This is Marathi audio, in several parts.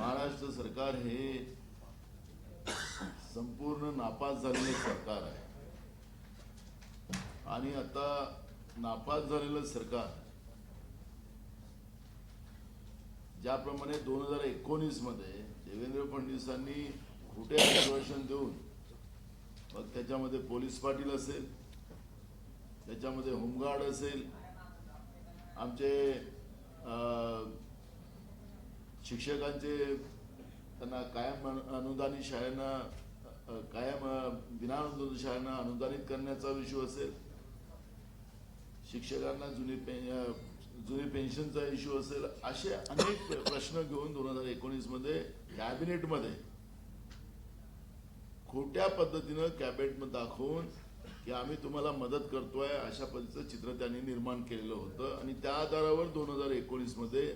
महाराष्ट्र सरकार हे संपूर्ण नापास झालेलं सरकार आहे. आणि आता नापास झालेलं सरकार ज्याप्रमाणे दोन हजार एकोणीसमध्ये देवेंद्र फडणवीसांनी खोटे आश्वासन देऊन मग त्याच्यामध्ये पोलीस पाटील असेल त्याच्यामध्ये होमगार्ड असेल आमचे अं, शिक्षकांचे त्यांना कायम अनुदानित शाळांना कायम अ, विनाअनुदानित शाळांना अनुदानित करण्याचा इश्यू असेल शिक्षकांना जुनी पे जुनी पेन्शनचा इश्यू असेल असे अनेक प्रश्न घेऊन दोन हजार एकोणीसमध्ये कॅबिनेटमध्ये खोट्या पद्धतीनं कॅबिनेट दाखवून की आम्ही तुम्हाला मदत करतोय अशा पद्धतीचं चित्र त्यांनी निर्माण केलेलं होतं. आणि त्या आधारावर दोन हजार एकोणीसमध्ये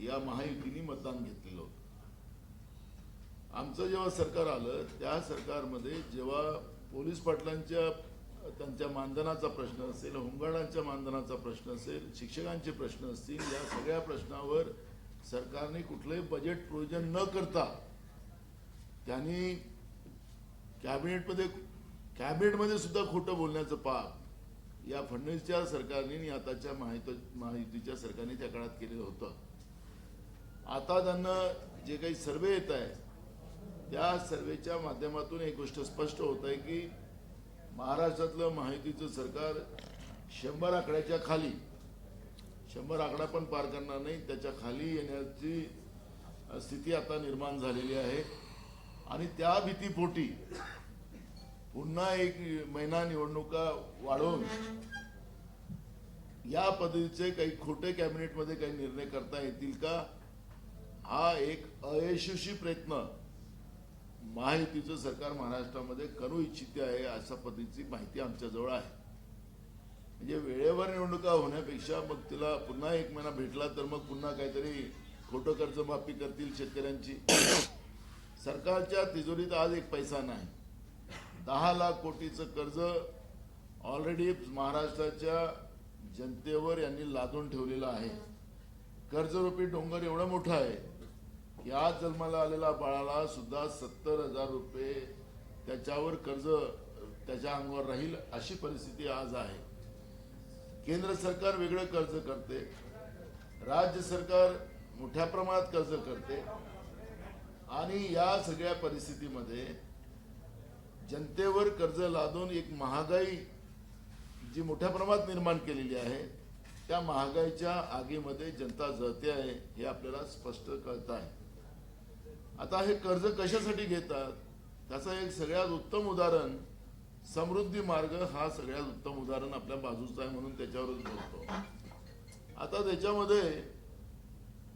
या महायुतीने मतदान घेतलेलं होतं. आमचं जेव्हा सरकार आलं त्या सरकारमध्ये जेव्हा पोलीस पाटलांच्या त्यांच्या मानधनाचा प्रश्न असेल होमगार्डांच्या मानधनाचा प्रश्न असेल शिक्षकांचे प्रश्न असतील या सगळ्या प्रश्नावर सरकारने कुठलंही बजेट प्रोविजन न करता त्यांनी कॅबिनेटमध्ये कॅबिनेटमध्ये सुद्धा खोटं बोलण्याचं पाप या फडणवीसच्या सरकारने आणि आताच्या माहिती महायुतीच्या सरकारने त्या काळात केलेलं होतं. आता त्यांना जे काही सर्वे येत आहे त्या सर्वेच्या माध्यमातून एक गोष्ट स्पष्ट होत आहे की महाराष्ट्रातलं माहितीचं सरकार शंभर आकड्याच्या खाली शंभर आकडा पण पार करणार नाही त्याच्याखाली येण्याची स्थिती आता निर्माण झालेली आहे. आणि त्या भीतीपोटी पुन्हा एक महिना निवडणुका वाढवून या पद्धतीचे काही खोटे कॅबिनेटमध्ये काही निर्णय करता येतील का? हा एक अयशस्वी प्रयत्न महायुतीचं सरकार महाराष्ट्रामध्ये करू इच्छिते आहे अशा पद्धतीची माहिती आमच्याजवळ आहे. म्हणजे वेळेवर निवडणुका होण्यापेक्षा मग तिला पुन्हा एक महिना भेटला तर मग पुन्हा काहीतरी खोटं कर्जमाफी करतील शेतकऱ्यांची. सरकारच्या तिजोरीत आज एक पैसा नाही. दहा लाख कोटीचं कर्ज ऑलरेडी महाराष्ट्राच्या जनतेवर यांनी लादून ठेवलेलं आहे. कर्जरूपी डोंगर एवढं मोठं आहे. या जन्माला आलेल्या बाळाला सुद्धा सत्तर हजार रुपये त्याच्यावर कर्ज त्याच्या अंगावर राहील अशी परिस्थिती आज आहे. केंद्र सरकार वेगळं कर्ज करते. राज्य सरकार मोठ्या प्रमाणात कर्ज करते. आणि या सगळ्या परिस्थितीमध्ये जनतेवर कर्ज लादून एक महागाई जी मोठ्या प्रमाणात निर्माण केलेली आहे त्या महागाईच्या आगीमध्ये जनता जळते आहे हे आपल्याला स्पष्ट कळत आहे. आता हे कर्ज कशासाठी घेतात? त्याचं एक सगळ्यात उत्तम उदाहरण समृद्धी मार्ग हा सगळ्यात उत्तम उदाहरण आपल्या बाजूचा आहे म्हणून त्याच्यावरच बोलतो. आता त्याच्यामध्ये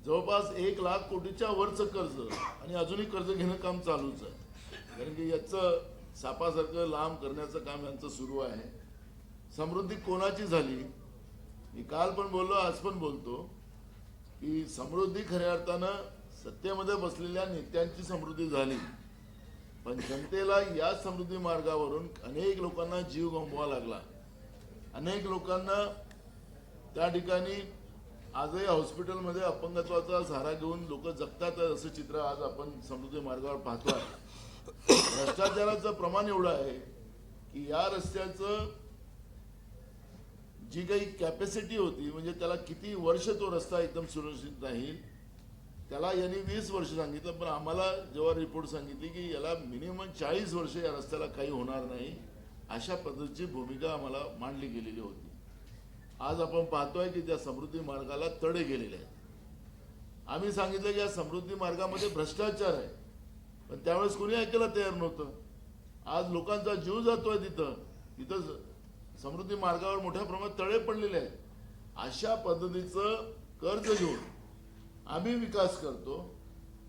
जवळपास एक लाख कोटीच्या वरचं कर्ज आणि अजूनही कर्ज घेणं काम चालूच आहे. कारण की याचं सापासारखं लांब करण्याचं काम यांचं सुरू आहे. समृद्धी कोणाची झाली? मी काल पण बोललो आज पण बोलतो की समृद्धी खऱ्या अर्थानं सत्तेमध्ये बसलेल्या नेत्यांची समृद्धी झाली. पण जनतेला या समृद्धी मार्गावरून अनेक लोकांना जीव गमवावा लागला. अनेक लोकांना त्या ठिकाणी आजही हॉस्पिटलमध्ये अपंगत्वाचा सहारा घेऊन लोक जगतात असं चित्र आज आपण समृद्धी मार्गावर पाहतो भ्रष्टाचाराचं प्रमाण एवढं आहे की या रस्त्याचं जी काही कॅपॅसिटी होती म्हणजे त्याला किती वर्ष तो रस्ता एकदम सुरक्षित राहील त्याला यांनी वीस वर्ष सांगितलं पण आम्हाला जेव्हा रिपोर्ट सांगितली की याला मिनिमम चाळीस वर्ष या रस्त्याला काही होणार नाही अशा पद्धतीची भूमिका आम्हाला मांडली गेलेली होती. आज आपण पाहतोय की त्या समृद्धी मार्गाला तडे गेलेले आहेत. आम्ही सांगितलं की या समृद्धी मार्गामध्ये भ्रष्टाचार आहे पण त्यावेळेस कोणी ऐकायला तयार नव्हतं. आज लोकांचा जीव जातोय तिथं. तिथं समृद्धी मार्गावर मोठ्या प्रमाणात तळे पडलेले आहेत. अशा पद्धतीचं कर्ज घेऊन आम्ही विकास करतो.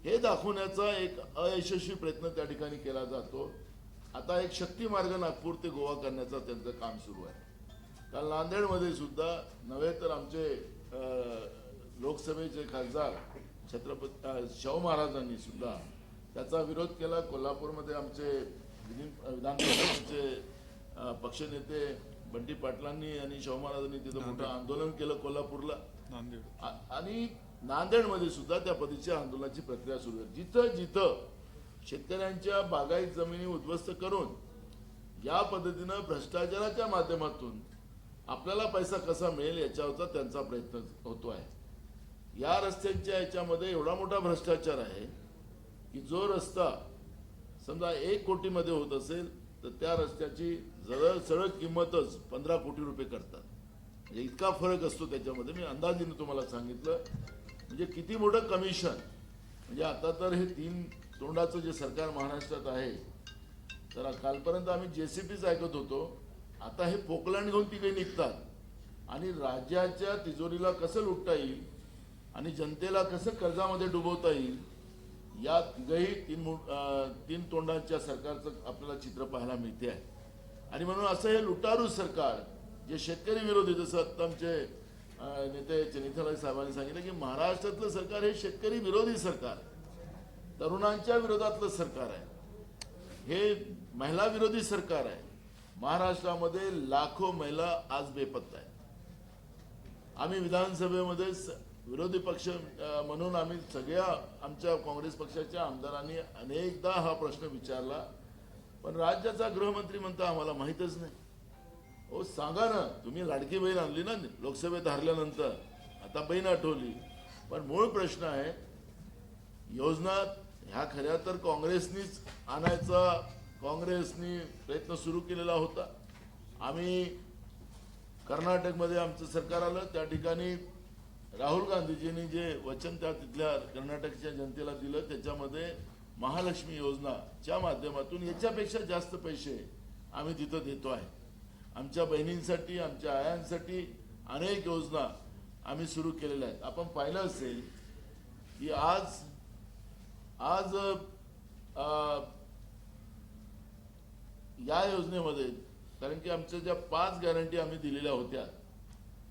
हे दाखवण्याचा एक अयशस्वी प्रयत्न त्या ठिकाणी केला जातो. आता एक शक्ती मार्ग नागपूर ते गोवा करण्याचा त्यांचं काम सुरू आहे. काल नांदेडमध्ये सुद्धा नव्हे तर आमचे लोकसभेचे खासदार छत्रपती शाहू महाराजांनी सुद्धा त्याचा विरोध केला. कोल्हापूरमध्ये आमचे विधिन- विधान परिषदेचे अं, पक्षनेते बंटी पाटलांनी आणि शाहू महाराजांनी तिथं मोठं आंदोलन केलं कोल्हापूरला. आणि नांदेडमध्ये सुद्धा त्या पद्धतीच्या आंदोलनाची प्रक्रिया सुरू आहे. जिथं जिथं शेतकऱ्यांच्या बागायत जमिनी उद्ध्वस्त करून या पद्धतीनं भ्रष्टाचाराच्या माध्यमातून आपल्याला पैसा कसा मिळेल याच्यावरचा त्यांचा प्रयत्न होतो आहे. या रस्त्यांच्या याच्यामध्ये एवढा मोठा भ्रष्टाचार आहे की जो रस्ता समजा एक कोटीमध्ये होत असेल तर त्या रस्त्याची जळ सरळ किंमतच पंधरा कोटी रुपये करतात. म्हणजे इतका फरक असतो त्याच्यामध्ये. मी अंदाजीने तुम्हाला सांगितलं म्हणजे किती मोठं कमिशन म्हणजे आता तर हे तीन तोंडाचं जे सरकार महाराष्ट्रात आहे तर कालपर्यंत आम्ही जे सी पीच ऐकत होतो. आता हे पोकलँड घेऊन तिकडे निघतात. आणि राज्याच्या तिजोरीला कसं लुटता येईल आणि जनतेला कसं कर्जामध्ये डुबवता येईल या तिघही तीन मु- तीन तोंडांच्या सरकारचं आपल्याला चित्र पाहायला मिळते आहे. आणि म्हणून असं हे लुटारू सरकार जे शेतकरी विरोधी जसं आत्ता आमचे नेते चनिथालाई साहेबांनी सांगितलं की महाराष्ट्रातलं सरकार हे शेतकरी विरोधी सरकार आहे. तरुणांच्या विरोधातलं सरकार आहे. हे महिला विरोधी सरकार आहे. महाराष्ट्रामध्ये लाखो महिला आज बेपत्ता आहेत. आम्ही विधानसभेमध्ये विरोधी पक्ष म्हणून आम्ही सगळ्या आमच्या काँग्रेस पक्षाच्या आमदारांनी अनेकदा हा प्रश्न विचारला. पण राज्याचा गृहमंत्री म्हणता आम्हाला माहीतच नाही. हो सांगा ना तुम्ही लाडकी बहीण आणली ना लोकसभेत हरल्यानंतर आता बहीण आठवली. पण मूळ प्रश्न आहे योजना ह्या खऱ्या तर काँग्रेसनीच आणायचा काँग्रेसनी प्रयत्न सुरू केलेला होता. आम्ही कर्नाटकमध्ये आमचं सरकार आलं त्या ठिकाणी राहुल गांधीजींनी जे वचन त्या तिथल्या कर्नाटकच्या जनतेला दिलं त्याच्यामध्ये महालक्ष्मी योजनाच्या माध्यमातून याच्यापेक्षा जास्त पैसे आम्ही तिथं देतो आहे. आमच्या बहिणींसाठी आमच्या आयांसाठी अनेक योजना आम्ही सुरू केलेल्या आहेत. आपण पाहिलं असेल की आज आज आ, या योजनेमध्ये कारण की आमच्या ज्या पाच गॅरंटी आम्ही दिलेल्या होत्या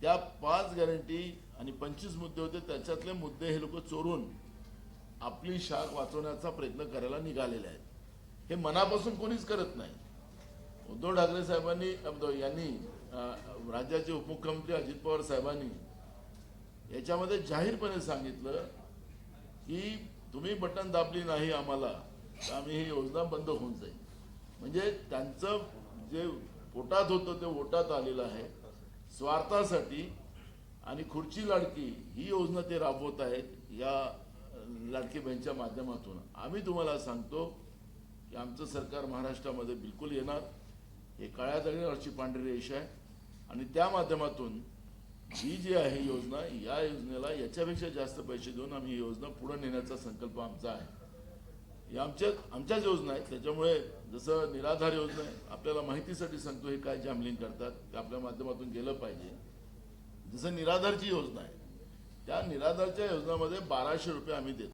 त्या पाच गॅरंटी आणि पंचवीस मुद्दे होते त्याच्यातले मुद्दे हे लोक चोरून आपली शाख वाचवण्याचा प्रयत्न करायला निघालेले आहेत. हे मनापासून कोणीच करत नाही. उद्धव ठाकरे साहेबांनी यांनी राज्याचे उपमुख्यमंत्री अजित पवार साहेबांनी याच्यामध्ये जाहीरपणे सांगितलं की तुम्ही बटन दाबली नाही आम्हाला तर आम्ही ही योजना बंद होऊन जाईल. म्हणजे त्यांचं जे पोटात होतं ते ओटात आलेलं आहे. स्वार्थासाठी आणि खुर्ची लाडकी ही योजना ते राबवत आहेत या लाडकी बहीणच्या माध्यमातून. आम्ही तुम्हाला सांगतो की आमचं सरकार महाराष्ट्रामध्ये बिलकुल येणार. हे काळ्या दगडावरची पांढरी रेष आहे. आणि त्या माध्यमातून ही जी आहे योजना या योजनेला याच्यापेक्षा जास्त पैसे देऊन आम्ही ही योजना पुढे नेण्याचा संकल्प आमचा आहे. या आमच्या आमच्याच योजना आहेत. त्याच्यामुळे जसं निराधार योजना आहे आपल्याला माहितीसाठी सांगतो हे काय जॅमलिंग करतात ते आपल्या माध्यमातून गेलं पाहिजे. जसं निराधारची योजना आहे त्या निराधारच्या योजनामध्ये बाराशे रुपये आम्ही देतो.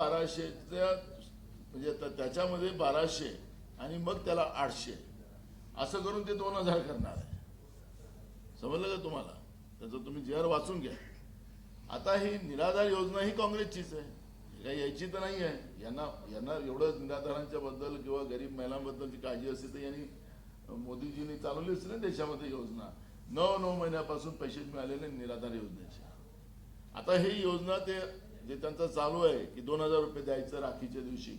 बाराशेच्या म्हणजे त्याच्यामध्ये बाराशे आणि मग त्याला आठशे. असं करून ते दोन हजार करणार आहे. समजलं का तुम्हाला? त्याचं तुम्ही जी आर वाचून घ्या. आता ही निराधार योजना ही काँग्रेसचीच आहे. काही यायची तर नाही आहे. यांना यांना एवढं निराधारांच्या बद्दल किंवा गरीब महिलांबद्दलची काळजी असते तर यांनी मोदीजींनी चालवली असते ना देशामध्ये योजना. नऊ नऊ महिन्यापासून पैसे मिळालेले निराधार योजनेचे. आता ही योजना ते जे त्यांचा चालू आहे की दोन हजार रुपये द्यायचं राखीच्या दिवशी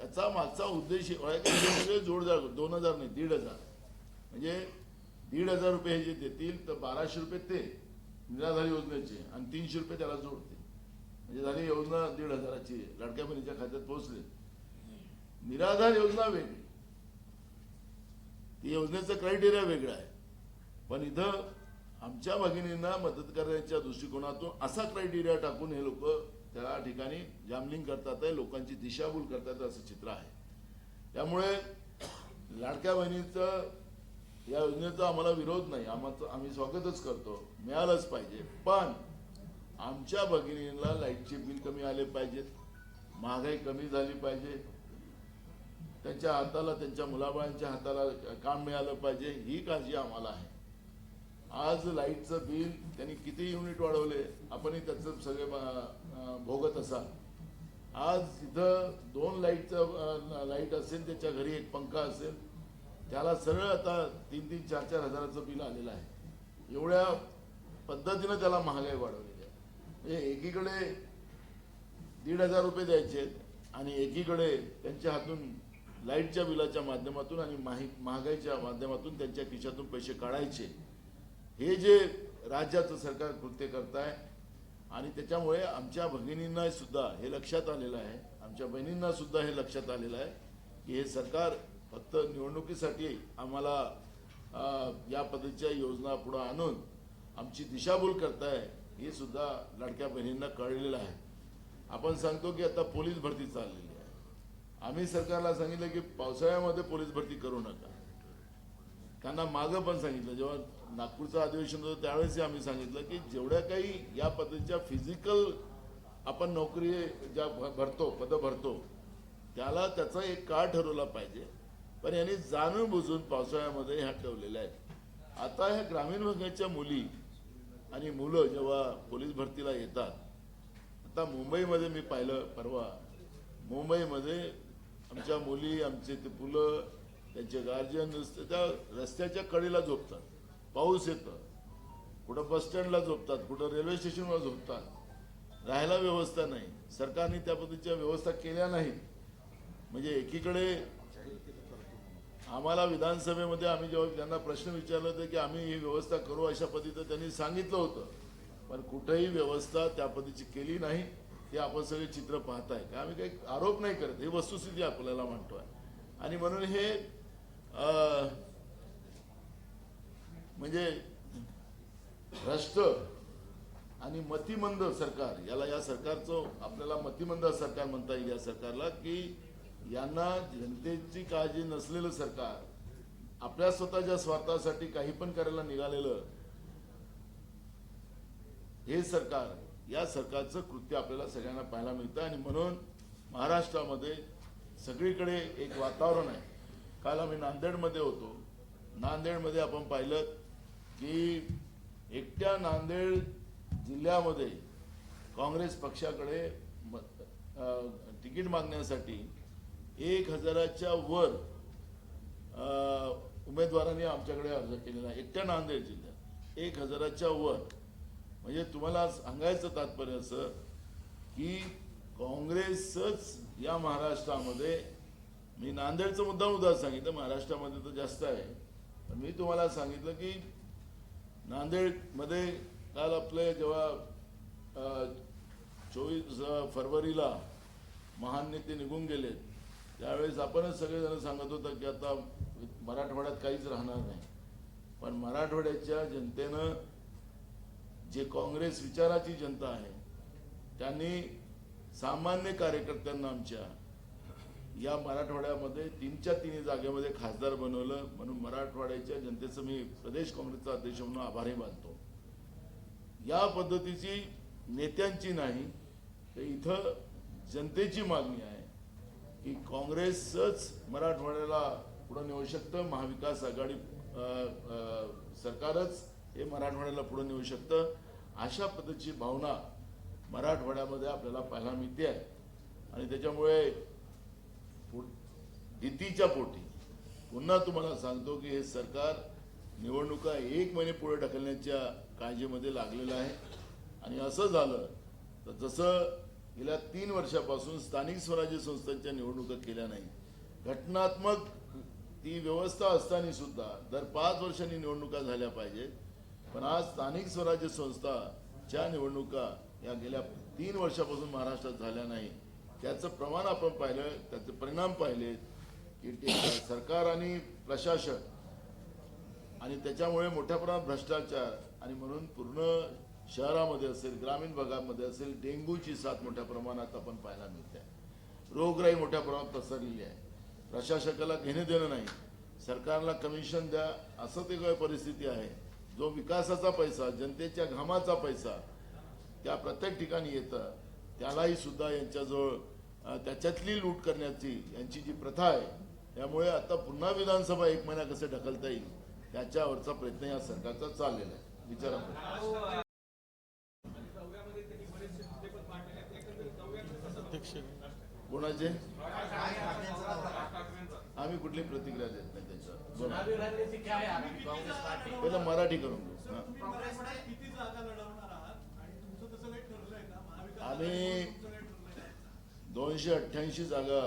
त्याचा मागचा उद्देश आहे सगळे जोडदार दोन हजार नाही दीड हजार. म्हणजे दीड हजार रुपये हे जे देतील तर बाराशे रुपये ते निराधार योजनेचे आणि तीनशे रुपये त्याला जोडते म्हणजे झाली योजना दीड हजाराची. लाडक्या बहिणीच्या खात्यात पोहोचले. निराधार योजना वेगळी. ती योजनेचं क्रायटेरिया वेगळं आहे. पण इथं आमच्या भगिनींना मदत करण्याच्या दृष्टिकोनातून असा क्रायटेरिया टाकून हे लोक त्या ठिकाणी जामलिंग करतात आहे लोकांची दिशाभूल करतात असं चित्र आहे. त्यामुळे लाडक्या बहिणीचं या योजनेचा आम्हाला विरोध नाही. आम्हाला आम्ही स्वागतच करतो. मिळालंच पाहिजे. पण आमच्या भगिनींना लाईटचे बिल कमी आले पाहिजेत. महागाई कमी झाली पाहिजे. त्यांच्या हाताला त्यांच्या मुलाबाळांच्या हाताला काम मिळालं पाहिजे. ही काळजी आम्हाला आहे. आज लाईटचं बिल त्यांनी किती युनिट वाढवले आपणही त्याचं सगळे भोगत असाल. आज इथं दोन लाईटचं लाइट असेल त्याच्या घरी एक पंखा असेल त्याला सरळ आता तीन तीन चार चार हजाराचं बिल आलेलं आहे. एवढ्या पद्धतीनं त्याला महागाई वाढवलेली आहे. म्हणजे एकीकडे दीड हजार रुपये द्यायचे आणि एकीकडे त्यांच्या हातून लाईटच्या बिलाच्या माध्यमातून आणि माही महागाईच्या माध्यमातून त्यांच्या खिशातून पैसे काढायचे. हे जे राज्याचं सरकार कृत्य करत आहे आणि त्याच्यामुळे आमच्या भगिनींना सुद्धा हे लक्षात आलेलं आहे आमच्या बहिणींना सुद्धा हे लक्षात आलेलं आहे की हे सरकार फक्त निवडणुकीसाठी आम्हाला या पद्धतीच्या योजना पुढे आणून आमची दिशाभूल करताय हे सुद्धा लाडक्या बहिणींना कळलेलं आहे. आपण सांगतो की आता पोलीस भरती चाललेली आहे. आम्ही सरकारला सांगितलं की पावसाळ्यामध्ये पोलीस भरती करू नका. त्यांना मागं पण सांगितलं जेव्हा नागपूरचं अधिवेशन होतं त्यावेळेस आम्ही सांगितलं की जेवढ्या काही या पद्धतीच्या फिजिकल आपण नोकरी ज्या भरतो पदं भरतो त्याला त्याचा एक काळ ठरवला पाहिजे. पण यांनी जाणून बुजून पावसाळ्यामध्ये ह्या ठेवलेल्या आहेत. आता ह्या ग्रामीण भागाच्या मुली आणि मुलं जेव्हा पोलीस भरतीला येतात आता मुंबईमध्ये मी पाहिलं परवा मुंबईमध्ये आमच्या मुली आमचे ते मुलं त्यांचे गार्जियन नुसते त्या रस्त्याच्या कडेला झोपतात. पाऊस येतं. कुठं बसस्टँडला झोपतात कुठं रेल्वे स्टेशनवर झोपतात. राहायला व्यवस्था नाही. सरकारने त्या पद्धतीच्या व्यवस्था केल्या नाही म्हणजे एकीकडे आम्हाला विधानसभेमध्ये आम्ही जेव्हा त्यांना प्रश्न विचारला होता की आम्ही ही व्यवस्था करू अशा पद्धतीचं त्यांनी सांगितलं होतं. पण कुठंही व्यवस्था त्या पद्धतीची केली नाही. ते आपण सगळे चित्र पाहताय. का आम्ही काही आरोप नाही करत. ही वस्तुस्थिती आपल्याला म्हणतोय आणि म्हणून हे म्हणजे भ्रष्ट आणि मतिमंद सरकार याला या सरकारचं आपल्याला मतिमंद सरकार म्हणता येईल या सरकारला की यांना जनतेची काळजी नसलेलं सरकार आपल्या स्वतःच्या स्वार्थासाठी काही पण करायला निघालेलं हे सरकार या सरकारचं कृत्य आपल्याला सगळ्यांना पाहायला मिळतं. आणि म्हणून महाराष्ट्रामध्ये सगळीकडे एक वातावरण आहे. काल आम्ही नांदेडमध्ये होतो. नांदेडमध्ये आपण पाहिलं की एकट्या नांदेड जिल्ह्यामध्ये काँग्रेस पक्षाकडे तिकीट मागण्यासाठी एक हजाराच्या वर उमेदवारांनी आमच्याकडे अर्ज केलेला आहे. एकट्या नांदेड जिल्ह्यात. एक हजाराच्या वर. म्हणजे तुम्हाला सांगायचं तात्पर्य असं की काँग्रेसच या महाराष्ट्रामध्ये मी नांदेडचं मुद्दा मुद्दा सांगितलं महाराष्ट्रामध्ये तर जास्त आहे. पण मी तुम्हाला सांगितलं की नांदेडमध्ये काल आपले जेव्हा चोवीस फरवरीला महान नेते निघून गेले त्यावेळेस आपणच सगळेजण सांगत होतं की आता मराठवाड्यात काहीच राहणार नाही. पण मराठवाड्याच्या जनतेनं जे काँग्रेस विचाराची जनता आहे त्यांनी सामान्य कार्यकर्त्यांना आमच्या या मराठवाड्यामध्ये तीनच्या तिन्ही जागेमध्ये खासदार बनवलं. म्हणून मराठवाड्याच्या जनतेचं मी प्रदेश काँग्रेसचा अध्यक्ष म्हणून आभारी मानतो. या पद्धतीची नेत्यांची नाही तर इथं जनतेची मागणी आहे की काँग्रेसच मराठवाड्याला पुढे नेऊ शकतं महाविकास आघाडी सरकारच हे मराठवाड्याला पुढे नेऊ शकतं. अशा पद्धतीची भावना मराठवाड्यामध्ये आपल्याला पाहायला मिळते आहे. आणि त्याच्यामुळे भीतीच्या पोटी. पुन्हा तुम्हाला सांगतो की हे सरकार निवडणुका एक महिने पुढे ढकलण्याच्या काळजीमध्ये लागलेलं आहे. आणि असं झालं तर जसं गेल्या तीन वर्षापासून स्थानिक स्वराज्य संस्थांच्या निवडणुका केल्या नाही घटनात्मक ती व्यवस्था असताना सुद्धा दर पाच वर्षांनी निवडणुका झाल्या पाहिजेत. पण आज स्थानिक स्वराज्य संस्थाच्या निवडणुका या गेल्या तीन वर्षापासून महाराष्ट्रात झाल्या नाही. त्याचं प्रमाण आपण पाहिलं त्याचे परिणाम पाहिलेत. की सरकार आणि प्रशासन आणि त्याच्यामुळे मोठ्या प्रमाणात भ्रष्टाचार आणि म्हणून पूर्ण शहरामध्ये असेल ग्रामीण भागामध्ये असेल डेंग्यूची साथ मोठ्या प्रमाणात आपण पाहायला मिळते. रोगराई मोठ्या प्रमाणात पसरलेली आहे. प्रशासकाला घेणे देणं नाही. सरकारला कमिशन द्या असं ते काय परिस्थिती आहे. जो विकासाचा पैसा जनतेच्या घामाचा पैसा त्या प्रत्येक ठिकाणी येतं त्यालाही सुद्धा यांच्याजवळ त्याच्यातली लूट करण्याची यांची जी प्रथा आहे त्यामुळे आता पुन्हा विधानसभा एक महिना कसे ढकलता येईल त्याच्यावरचा प्रयत्न या सरकारचा चाललेला आहे. विचारा. कोणाचे? आम्ही कुठली प्रतिक्रिया देत नाही त्याच्यावर. पहिलं मराठी करून हा. आम्ही दोनशे अठ्ठ्याऐंशी जागा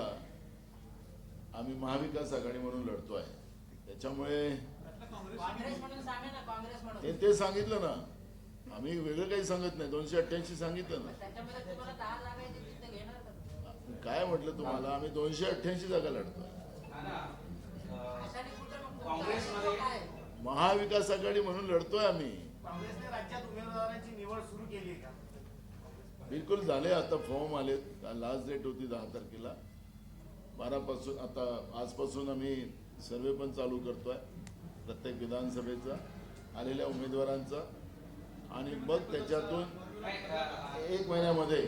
आम्ही महाविकास आघाडी म्हणून लढतो आहे. त्याच्यामुळे काँग्रेस म्हणून सांगा ना काँग्रेस ते सांगितलं ना. आम्ही वेगळं काही सांगत नाही. दोनशे अठ्ठ्याऐंशी सांगितलं ना. काय म्हटलं तुम्हाला? आम्ही दोनशे अठ्ठ्याऐंशी जागा लढतो? महाविकास आघाडी म्हणून लढतोय आम्ही. काँग्रेसने राज्यात उमेदवारांची निवड सुरू केली आहे का? बिलकुल झाले आता फॉर्म आले लास्ट डेट होती दहा तारखेला. बारापासून आता आजपासून आम्ही सर्वे पण चालू करतोय प्रत्येक विधानसभेचा आलेल्या उमेदवारांचा. आणि मग त्याच्यातून एक महिन्यामध्ये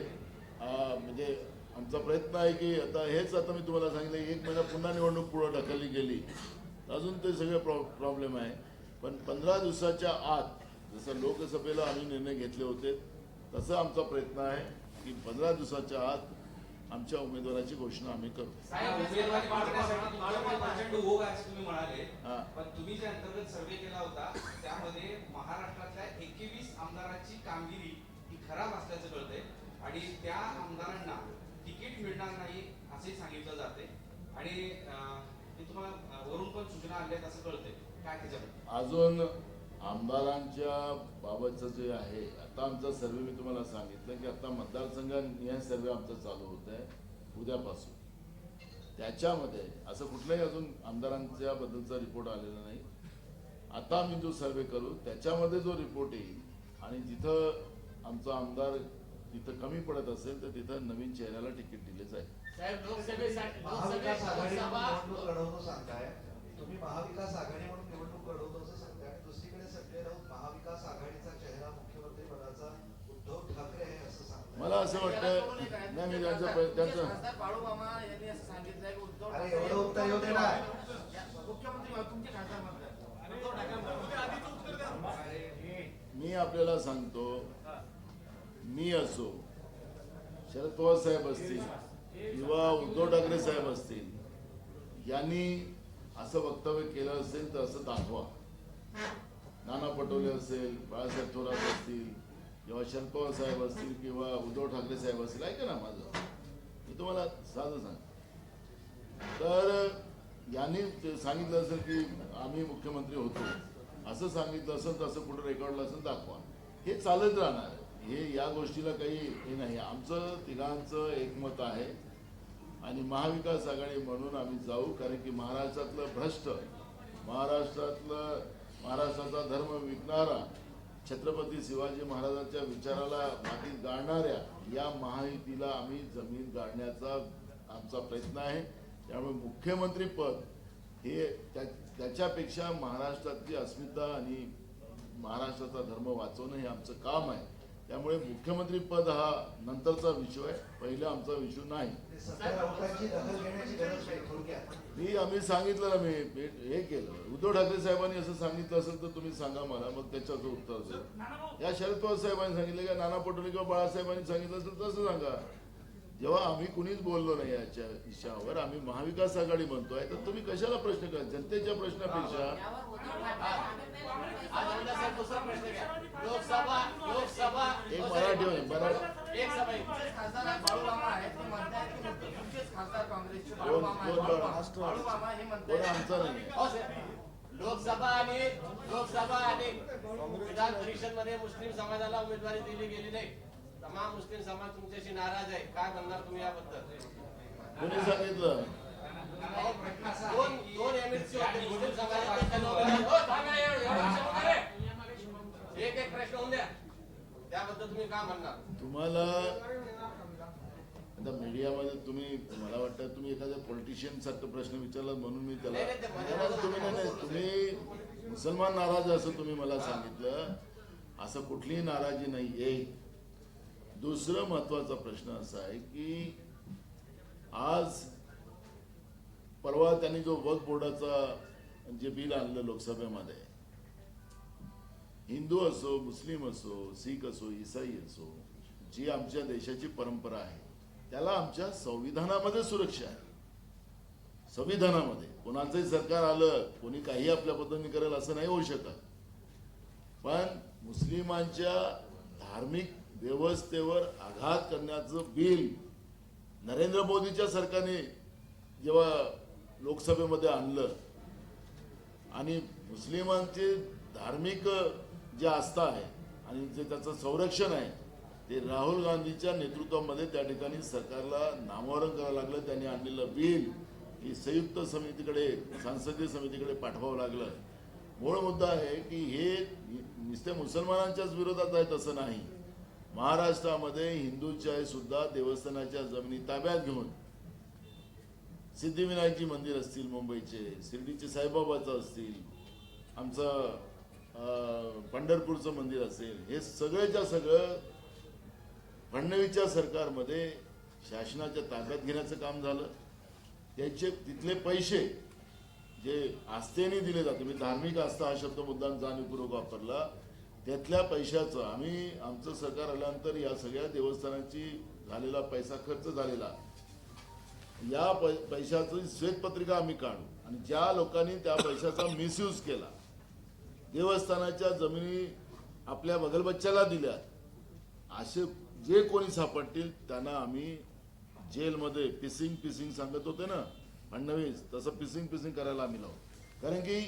म्हणजे आमचा प्रयत्न आहे की आता हेच आता मी तुम्हाला सांगितलं एक महिना पुन्हा निवडणूक पुढं ढकलली गेली. अजून ते सगळे प्रॉ प्रॉब्लेम आहे. पण पंधरा दिवसाच्या आत जसं लोकसभेला आम्ही निर्णय घेतले होते तसा आमचा प्रयत्न आहे की पंधरा दिवसाच्या आत आमच्या उमेदवाराची घोषणा आम्ही करू. पण तुम्ही जे अंतर्गत सर्वे केला होता त्यामध्ये महाराष्ट्रातल्या एकवीस आमदारांची कामगिरी ही खराब असल्याचं कळतंय. आणि त्या आमदारांना तिकीट मिळणार नाही असे सांगितलं जाते. आणि तुम्हाला वरून पण सूचना असं कळतंय. काय त्याच्याबद्दल? अजून आमदारांच्या बाबतचं जे आहे आता आमचा सर्वे मी तुम्हाला सांगितलं की आता मतदारसंघात सर्वे आमचा चालू होत आहे उद्यापासून. त्याच्यामध्ये असं कुठलाही अजून आमदारांच्या बद्दलचा रिपोर्ट आलेला नाही. आता आम्ही जो सर्वे करू त्याच्यामध्ये जो रिपोर्ट येईल आणि जिथं आमचा आमदार तिथं कमी पडत असेल तर तिथं नवीन चेहऱ्याला तिकीट दिले जाईल. तुम्ही महाविकास आघाडी म्हणून निवडणूक लढवतो असं सांगताय दुसरीकडे संजय राऊत महाविकास आघाडीचा चेहरा मुख्यमंत्री पदाचा उद्धव ठाकरे आहे असं सांगताय मला असं त्यांचं प- त्यांचं. खासदार बाळूमामा यांनी असं सांगितलंय की उद्धव अरे ठाकरे- एवढं उत्तर येऊ दे ना. मुख्यमंत्री म्हणून तुमचे खासदार म्हणतात. उद्धव ठाकरे मी आपल्याला सांगतो मी असो शरद पवार साहेब असतील किंवा उद्धव ठाकरे साहेब असतील यांनी असं वक्तव्य केलं असेल तर असं दाखवा. नाना पटोले असेल बाळासाहेब थोरात असतील किंवा शरद पवार साहेब असतील किंवा उद्धव ठाकरे साहेब असतील. ऐका ना माझं. मी तुम्हाला साधं सांग. तर यांनी सांगितलं असेल की आम्ही मुख्यमंत्री होतो. असं सांगितलं असेल तर असं कुठं रेकॉर्डला असेल दाखवा. हे चालत राहणार. हे या गोष्टीला काही हे नाही. आमचं तिघांचं एकमत आहे. आणि महाविकास आघाडी म्हणून आम्ही जाऊ कारण की महाराष्ट्रातलं भ्रष्ट महाराष्ट्रातलं महाराष्ट्राचा धर्म विकणारा छत्रपती शिवाजी महाराजांच्या विचाराला मातीत गाळणाऱ्या या महायुतीला आम्ही जमीन गाडण्याचा आमचा प्रयत्न आहे. त्यामुळे मुख्यमंत्री पद हे त्या त्याच्यापेक्षा महाराष्ट्रातली अस्मिता आणि महाराष्ट्राचा धर्म वाचवणं हे आमचं काम आहे. त्यामुळे मुख्यमंत्री पद हा नंतरचा विषय आहे. पहिला आमचा विषय नाही. मी आम्ही सांगितलं ना मी हे केलं. उद्धव ठाकरे साहेबांनी असं सांगितलं असेल तर तुम्ही सांगा मला मग त्याच्याचं उत्तर असेल. या शरद पवार साहेबांनी सांगितलं किंवा नाना पटोले किंवा बाळासाहेबांनी सांगितलं असेल तसं सांगा. जेव्हा आम्ही कुणीच बोललो नाही याच्या विषयावर आम्ही महाविकास आघाडी म्हणतोय तर तुम्ही कशाला प्रश्न करा जनतेच्या प्रश्नापेक्षा लोकसभा लोकसभा एक मराठी एक सभा खासदार बाळूमामा आहेत ते म्हणतायत की तुमचेच खासदार काँग्रेसचे बाळूमामा हे लोकसभा आणि लोकसभा आणि विधान परिषदमध्ये मुस्लिम समाजाला उमेदवारी दिली गेली नाही. तमाम मुस्लिम समाज तुमच्याशी नाराज आहे. काय म्हणणार तुम्ही याबद्दल? कोणी सांगितलं? एक एक प्रश्न होऊन द्या त्याबद्दल तुम्ही काय म्हणणार तुम्हाला आता मीडियामध्ये तुम्ही मला वाटतं तुम्ही एखाद्या पॉलिटिशियन सारखं प्रश्न विचारला म्हणून मी त्याला तुम्ही नाही, तुम्ही मुसलमान नाराज आहे असं तुम्ही मला सांगितलं. असं कुठलीही नाराजी नाही एक दुसरं महत्त्वाचा प्रश्न असा आहे की आज परवा त्यांनी जो वक्फ बोर्डाचा जे बिल आणलं लोकसभेमध्ये हिंदू असो मुस्लिम असो सिख असो इसाई असो जी आमच्या देशाची परंपरा आहे त्याला आमच्या संविधानामध्ये सुरक्षा आहे. संविधानामध्ये. कोणाचंही सरकार आलं कोणी काही आपल्या पद्धतीने करेल असं नाही होऊ शकत. पण मुस्लिमांच्या धार्मिक व्यवस्थेवर आघात करण्याचं बिल नरेंद्र मोदीच्या सरकारने जेव्हा लोकसभेमध्ये आणलं. आणि मुस्लिमांचे धार्मिक जे आस्था आहे आणि जे त्याचं संरक्षण आहे ते राहुल गांधीच्या नेतृत्वामध्ये त्या ठिकाणी सरकारला नामवरण करावं लागलं. त्यांनी आणलेलं बिल हे संयुक्त समितीकडे संसदीय समितीकडे पाठवावं लागलं. मूळ मुद्दा आहे की हे नुसते मुसलमानांच्याच विरोधात आहे तसं नाही. महाराष्ट्रामध्ये हिंदूच्या सुद्धा देवस्थानाच्या जमिनी ताब्यात घेऊन सिद्धिविनायकची मंदिर असतील मुंबईचे शिर्डीचे साईबाबाचं असतील आमचं पंढरपूरचं मंदिर असेल हे सगळ्याच्या सगळं फडणवीसच्या सरकारमध्ये शासनाच्या ताब्यात घेण्याचं काम झालं. त्याचे तिथले पैसे जे आस्थेने दिले जाते मी धार्मिक आस्था हा शब्द मुद्दाम जाणीवपूर्वक वापरला त्यातल्या पैशाचं आम्ही आमचं सरकार आल्यानंतर या सगळ्या देवस्थानाची झालेला पैसा खर्च झालेला. या पै- पैशाची श्वेतपत्रिका आम्ही काढू. आणि ज्या लोकांनी त्या पैशाचा मिसयूज केला देवस्थानाच्या जमिनी आपल्या बगलबच्च्याला दिल्या असे जे कोणी सापडतील त्यांना आम्ही जेलमध्ये पिसिंग पिसिंग सांगत होते ना फडणवीस तसं पिसिंग पिसिंग करायला आम्ही लावू. कारण की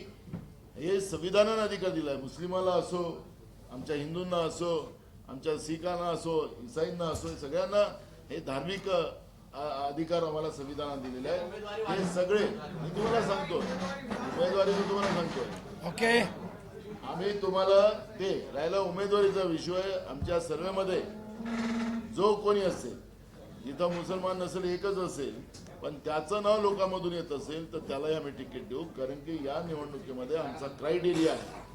हे संविधानानं अधिकार दिलाय. मुस्लिमाला असो आमच्या हिंदूंना असो आमच्या सिखांना असो इसाईंना असो सगळ्यांना हे धार्मिक अधिकार आम्हाला संविधानात दिलेले आहे हे सगळे मी तुम्हाला सांगतो उमेदवारी मी तुम्हाला सांगतोय. ओके. आम्ही तुम्हाला ते राहिला उमेदवारीचा विषय आमच्या सर्वेमध्ये जो कोणी असेल जिथं मुसलमान नसेल एकच असेल पण त्याचं नाव लोकांमधून येत असेल तर त्यालाही आम्ही तिकीट देऊ. कारण की या निवडणुकीमध्ये आमचा क्रायटेरिया आहे.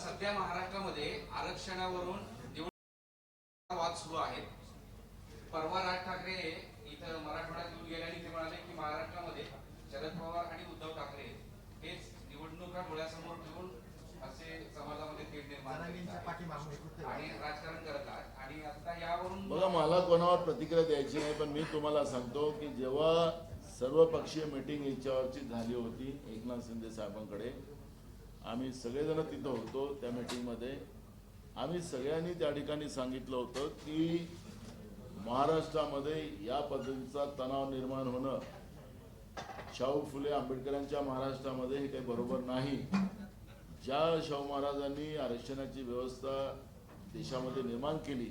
सध्या महाराष्ट्रामध्ये आरक्षणावरून निवडणूक वाद सुरू आहेत परवा राज ठाकरे इथं मराठवाड्यात येऊन गेले आणि ते म्हणाले की महाराष्ट्रामध्ये शरद पवार आणि उद्धव ठाकरे हेच निवडणुका डोळ्यासमोर ठेवून असे समाजामध्ये तेढ निर्माण. आणि राजकारण करत आहेत. आणि आता यावरून बघा मला कोणावर प्रतिक्रिया द्यायची नाही पण मी तुम्हाला सांगतो की जेव्हा सर्वपक्षीय मीटिंग याच्यावरची झाली होती एकनाथ शिंदे साहेबांकडे आम्ही सगळेजण तिथं होतो त्या मीटिंगमध्ये. आम्ही सगळ्यांनी त्या ठिकाणी सांगितलं होतं की महाराष्ट्रामध्ये या पद्धतीचा तणाव निर्माण होणं शाहू फुले आंबेडकरांच्या महाराष्ट्रामध्ये हे काही बरोबर नाही. ज्या शाहू महाराजांनी आरक्षणाची व्यवस्था देशामध्ये निर्माण केली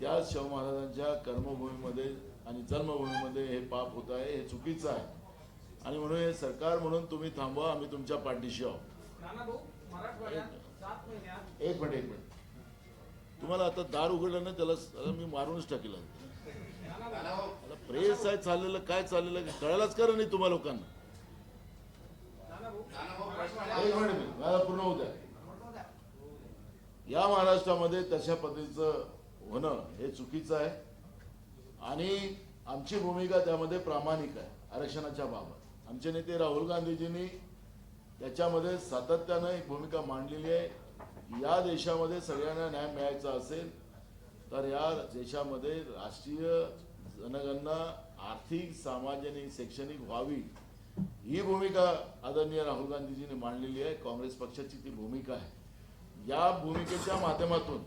त्याच शाहू महाराजांच्या कर्मभूमीमध्ये आणि जन्मभूमीमध्ये हे पाप होत आहे हे चुकीचं आहे. आणि म्हणून हे सरकार म्हणून तुम्ही थांबवा आम्ही तुमच्या पाठीशी आहोत. एक मिनिट एक मिनिट. तुम्हाला आता दार उघडलं ना त्याला मी मारूनच टाकेल प्रेस आहे चाललेलं काय चाललेलं कळायलाच करा नाही तुम्हा लोकांना. पूर्ण होत्या या महाराष्ट्रामध्ये तशा पद्धतीचं होणं हे चुकीचं आहे. आणि आमची भूमिका त्यामध्ये प्रामाणिक आहे आरक्षणाच्या बाबत. आमचे नेते राहुल गांधीजींनी त्याच्यामध्ये सातत्यानं एक भूमिका मांडलेली आहे. या देशामध्ये सगळ्यांना न्याय मिळायचा असेल तर या देशामध्ये राष्ट्रीय जनगणना आर्थिक सामाजिक शैक्षणिक व्हावी ही भूमिका आदरणीय राहुल गांधीजींनी मांडलेली आहे. काँग्रेस पक्षाची ती भूमिका आहे. या भूमिकेच्या माध्यमातून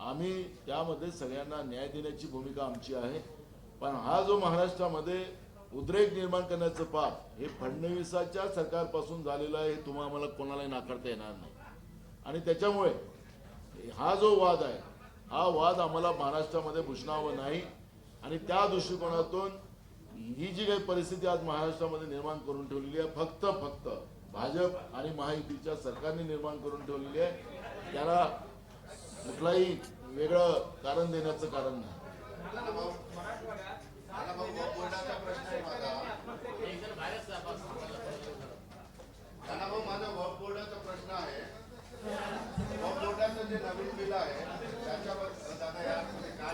आम्ही त्यामध्ये सगळ्यांना न्याय देण्याची भूमिका आमची आहे. पण हा जो महाराष्ट्रामध्ये उद्रेक निर्माण करण्याचं पाप हे फडणवीसाच्या सरकारपासून झालेलं आहे हे तुम्हाला कोणालाही नाकारता येणार नाही. आणि त्याच्यामुळे हा जो वाद आहे हा वाद आम्हाला महाराष्ट्रामध्ये भूषणावं नाही. आणि त्या दृष्टिकोनातून ही जी काही परिस्थिती आज महाराष्ट्रामध्ये निर्माण करून ठेवलेली आहे फक्त फक्त भाजप आणि महायुतीच्या सरकारने निर्माण करून ठेवलेली आहे त्याला कुठलाही वेगळं कारण देण्याचं कारण नाही. भाऊ माझा वॉक बोर्डाचा प्रश्न आहे वॉक बोर्डाचं जे नवीन बिल आहे त्याच्यावर दादा यामध्ये काय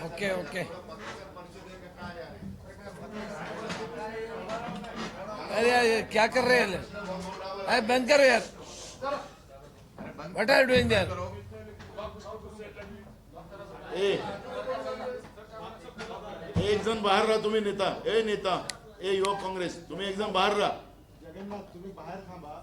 ओके, ओके. अरे यार, क्या कर रहे हैं? अरे बंद करो यार। व्हाट आर डूइंग देयर ए एक जण बाहेर राहा तुम्ही नेता. ए नेता. ए युवक काँग्रेस. तुम्ही एक जण बाहेर राहा. जगन्नाथ तुम्ही बाहेर थांबा.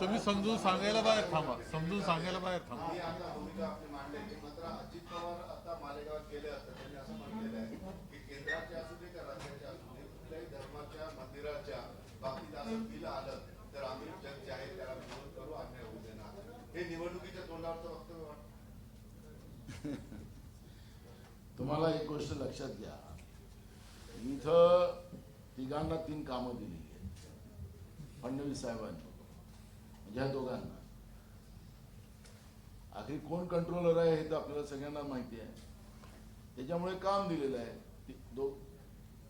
तुम्ही समजून सांगायला बाहेर थांबा. समजून सांगायला बाहेर थांबा. मी आता भूमिका आपली मांडलेली मात्र अजित पवार आता मालेगावात गेले असतात त्यांनी असं म्हटलेलं आहे की केंद्राचे असू दे का राज्याचे असू दे कुठल्याही धर्माच्या मंदिराच्या बाबतीत असं बिल आलं तर आम्ही जग जे आहे त्याला विरोध करू अन्याय होऊ देणार. हे निवडणुकीच्या तोंडावरचं वक्तव्य वाटतं तुम्हाला एक गोष्ट लक्षात घ्या. इथं तिघांना तीन कामं आहेत. फडणवीस साहेबांनी. म्हणजे ह्या दोघांना. आखरी कोण कंट्रोलर आहे हे तर आपल्याला सगळ्यांना माहिती आहे. त्याच्यामुळे काम दिलेलं आहे. दो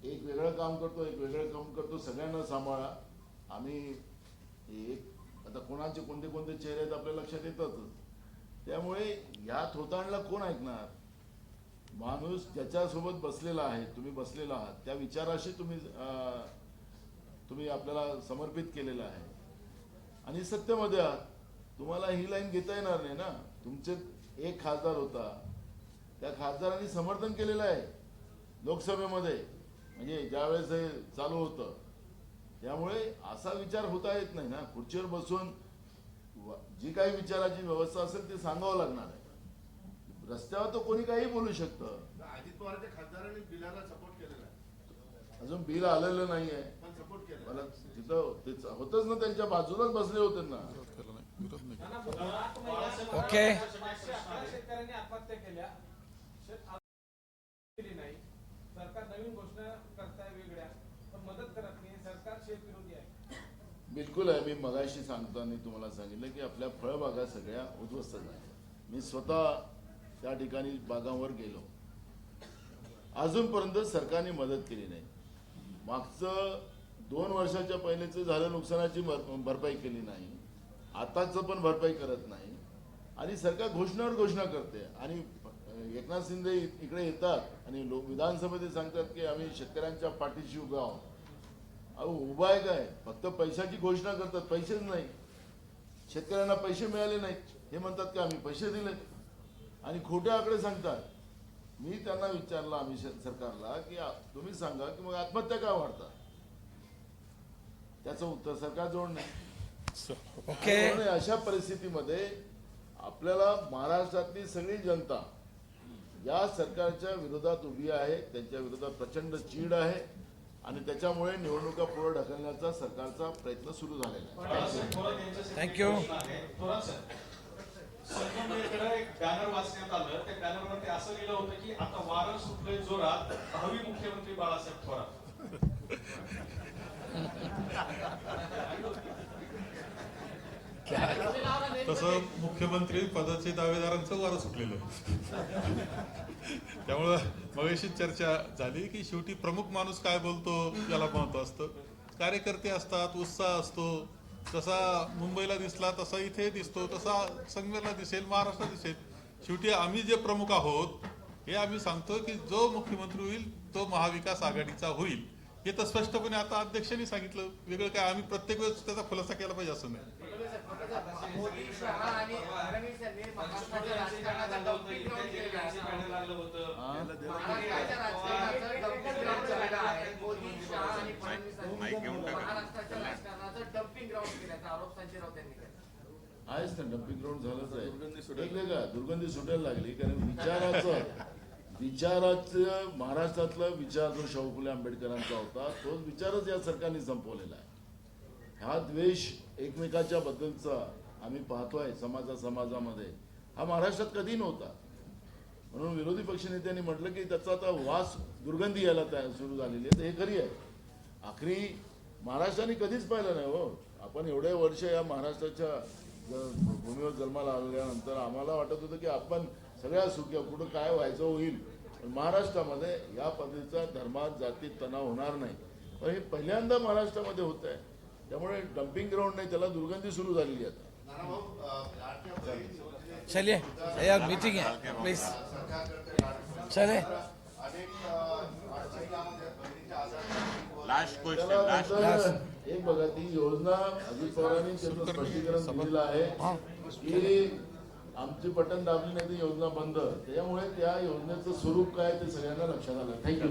एक वेगळं काम करतो एक वेगळं काम करतो सगळ्यांना सांभाळा. आम्ही एक आता कोणाचे कोणते कोणते चेहरे आहेत आपल्या लक्षात येतातच. त्यामुळे या थोतांडला कोण ऐकणार? माणूस ज्याच्यासोबत बसलेला आहे तुम्ही बसलेला आहात. त्या विचाराशी तुम्ही तुम्ही आपल्याला समर्पित केलेलं आहे. आणि सत्यमध्ये आहात. तुम्हाला ही लाईन घेता येणार नाही ना? तुमचे एक खासदार होता. त्या खासदारांनी समर्थन केलेलं आहे लोकसभेमध्ये. म्हणजे ज्यावेळेस हे चालू होतं. त्यामुळे असा विचार होता येत नाही ना? खुर्चीवर बसून जी काही विचाराची व्यवस्था असेल ते सांगावं लागणार आहे. रस्त्यावर तर कोणी काही बोलू शकतं. अजित पवारच्या खासदारांनी बिलाला सपोर्ट केलेला अजून बिल आलेलं सपोर्ट केला मला तिथं होतच ना त्यांच्या बाजूलाच बसले होते ना. नाही नाही ओके. पाचशे अकरा शेतकऱ्यांनी आत्महत्या केल्या शेत आ- केली नाही सरकार नवीन घोषणा करताय वेगळ्या पण मदत करत नाही सरकार शेत विरोधी आहे बिलकुल आहे. मी मगाशी सांगताना तुम्हाला सांगितलं की आपल्या फळबागा सगळ्या उद्ध्वस्त झाल्या. मी स्वतः त्या ठिकाणी बागांवर गेलो. अजूनपर्यंत सरकारने मदत केली नाही. मागचं दोन वर्षाच्या पहिलेचं झालं नुकसानाची भर- भरपाई केली नाही. आताचं पण भरपाई करत नाही. आणि सरकार घोषणावर घोषणा करते. आणि एकनाथ शिंदे इकडे येतात आणि लोक विधानसभेत सांगतात की आम्ही शेतकऱ्यांच्या पाठीशी उभे आहोत. अहो उभा आहे काय? फक्त पैशाची घोषणा करतात. पैसेच नाही. शेतकऱ्यांना पैसे मिळाले नाहीत. हे म्हणतात की आम्ही पैसे दिले आणि खोटे आकडे सांगतात. मी त्यांना विचारलं आम्ही सरकारला की तुम्ही सांगा की मग आत्महत्या का वाढतात? त्याचं उत्तर सरकारजवळ नाही. ओके. त्यामुळे अशा परिस्थितीमध्ये आपल्याला महाराष्ट्रातली सगळी जनता या सरकारच्या विरोधात उभी आहे त्यांच्या विरोधात प्रचंड चीड आहे आणि त्याच्यामुळे निवडणुका पुढे ढकलण्याचा सरकारचा प्रयत्न सुरू झालेला आहे. थँक्यू संगमनेरकडे म्हणजे एक बॅनर वाचण्यात आलं. त्या बॅनरवरती असं लिहिलं होतं की आता वारं सुटलंय जोरात भावी मुख्यमंत्री बाळासाहेब थोरात. तसं मुख्यमंत्री पदाचे दावेदारांचं वारं सुटलेलं. त्यामुळं मवेशी चर्चा झाली की शेवटी प्रमुख माणूस काय बोलतो याला महत्त्व असतं. कार्यकर्ते असतात उत्साह असतो. जसा मुंबईला दिसला तसा इथे दिसतो तसा संगमेरला दिसेल महाराष्ट्रात दिसेल. शेवटी आम्ही जे प्रमुख आहोत हे आम्ही सांगतो की जो मुख्यमंत्री होईल तो महाविकास आघाडीचा होईल. हे तर स्पष्टपणे आता अध्यक्षांनी सांगितलं. वेगळं काय आम्ही प्रत्येक वेळेस त्याचा खुलासा केला पाहिजे असं नाही मोदी शहा आणि फडणवीस यांनी महाराष्ट्राच्या राजकारणाचा डम्पिंग ग्राउंड केलेला आहे. बॅनर लागलं होतं हा? महाराष्ट्राच्या राजकारणाचं डम्पिंग ग्राउंड झालेलं आहे मोदी शहा आणि फडणवीस महाराष्ट्राच्या राजकारणाचं डम्पिंग ग्राउंड केल्याचा आरोप संजय राऊत यांनी केला आहेच ना डम्पिंग ग्राउंड झालंच आहे. का दुर्गंधी सुटायला लागली कारण विचाराचं विचाराचं महाराष्ट्रातला विचार जो शाहू फुले आंबेडकरांचा होता तोच विचारच या सरकारने संपवलेला आहे. हा द्वेष एकमेकाच्या बद्दलचा आम्ही पाहतोय समाजा समाजामध्ये. हा महाराष्ट्रात कधी नव्हता. म्हणून विरोधी पक्षनेत्यांनी म्हटलं की त्याचा आता वास दुर्गंधी यायला तयार सुरू झालेली आहे. तर हे खरी आहे. आखरी महाराष्ट्राने कधीच पाहिलं नाही हो. आपण एवढे वर्ष या महाराष्ट्राच्या भूमीवर जन्माला आल्यानंतर आम्हाला वाटत होतं की आपण सगळ्या सुख्या कुठं काय व्हायचं होईल. पण महाराष्ट्रामध्ये या पद्धतीचा धर्मात जातीत तणाव होणार नाही. पण हे पहिल्यांदा महाराष्ट्रामध्ये होत आहे. त्यामुळे डम्पिंग ग्राउंड नाही त्याला दुर्गंधी सुरू झालेली आहे आता. चलिए यार मीटिंग है प्लीज चले लास्ट क्वेश्चन लास्ट एक बघा ती योजना अजित पवारांनी त्याचं स्पष्टीकरण दिलेलं आहे की आमची बटन दाबली नाही ती योजना बंद. त्यामुळे त्या योजनेचं स्वरूप काय ते सगळ्यांना लक्षात आलं. थँक्यू